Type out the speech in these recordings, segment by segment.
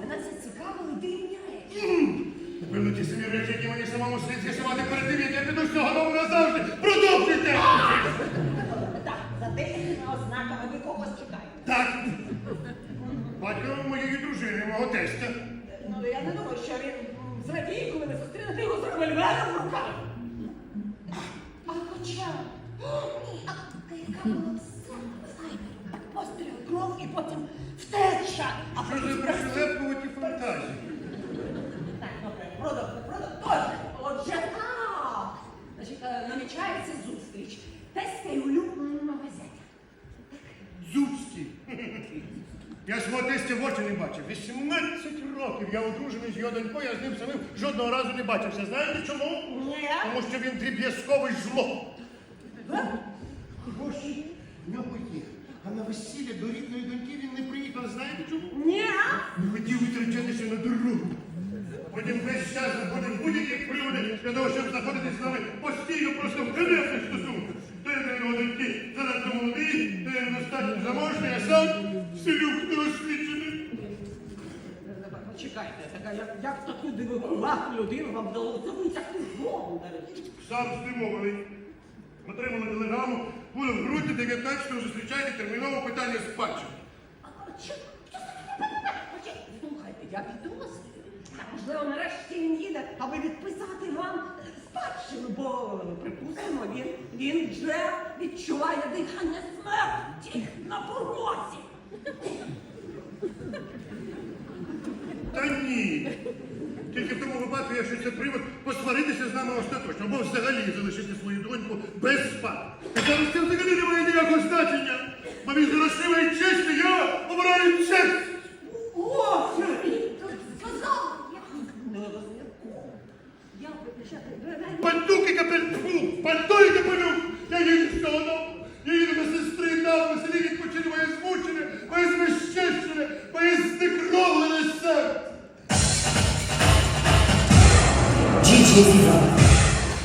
Мене зацікавили дивні речі. Напевно, ті самі речі, які мені самому слід з'ясувати перед тим, як я піду з цього дому назавжди. Продовжуйте! Так, за деякими ознаками ви когось чекаєте. Так. Батько моєї дружини, мого тестя. Ну, я не думаю, що він зрадіє, коли ви зустрінете його з револьвером в руках. А хоча... Ні, а яка була б сама? Постріл, кров і потім втеча. А Що ж ви прийшли? Я свого тестя в очі не бачив. 18 років я одружений з його донькою, я з ним самим жодного разу не бачився. Знаєте чому? Ні. Тому що він дріб'язковий жлоб. Е? Гроші в нього є. А на весілля до рідної доньки він не приїхав. Знаєте чому? Ні. Не хотів витрачатися на дорогу. Потім весь час знаходив будь-які приводи для того, щоб знаходитись з нами постійно просто в ганебних Почекайте, така, як, як таку дивакувату людину вам вдалося витягти з голову, до речі? Сам здивований. Отримали телеграму, було в грудні 19-го зустрічайте терміново питання спадщини. А, чи- чи- Слухайте, я підозрюю. Так, можливо, нарешті він їде, аби відписати вам е, спадщину, бо, припустимо, він, він вже відчуває дихання смерті на порозі. Ні. Тільки в тому випадку, якщо це привод посваритися з нами остаточно, або взагалі залишити свою доньку без спадку. Та зараз це взагалі не має ніякого значення. Бо між грошима і честю я обираю честь. О, він сказав, я не розумію. Я вибачаю, Пальтук і капель, пальто і капелюк. Я їду з цього дому.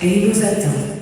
Et il nous attend.